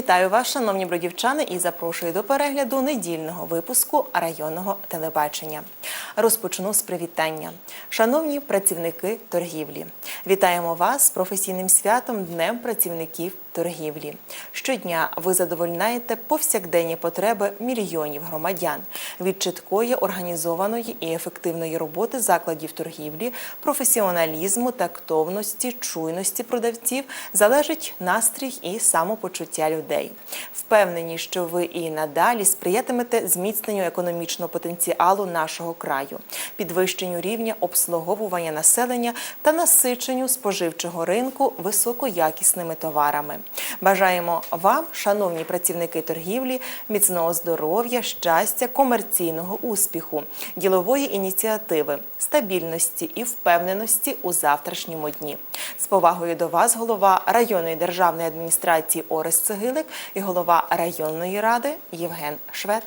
Вітаю вас, шановні бродівчани, і запрошую до перегляду недільного випуску районного телебачення. Розпочну з привітання. Шановні працівники торгівлі, вітаємо вас з професійним святом Днем працівників торгівлі. Щодня ви задовольняєте повсякденні потреби мільйонів громадян від чіткої, організованої і ефективної роботи закладів торгівлі, професіоналізму, тактовності, чуйності продавців залежить настрій і самопочуття людей. Впевнені, що ви і надалі сприятимете зміцненню економічного потенціалу нашого краю, підвищенню рівня обслуговування населення та насиченню споживчого ринку високоякісними товарами. Бажаємо вам, шановні працівники торгівлі, міцного здоров'я, щастя, комерційного успіху, ділової ініціативи, стабільності і впевненості у завтрашньому дні. З повагою до вас, голова районної державної адміністрації Орес Цегилик і голова районної ради Євген Швед.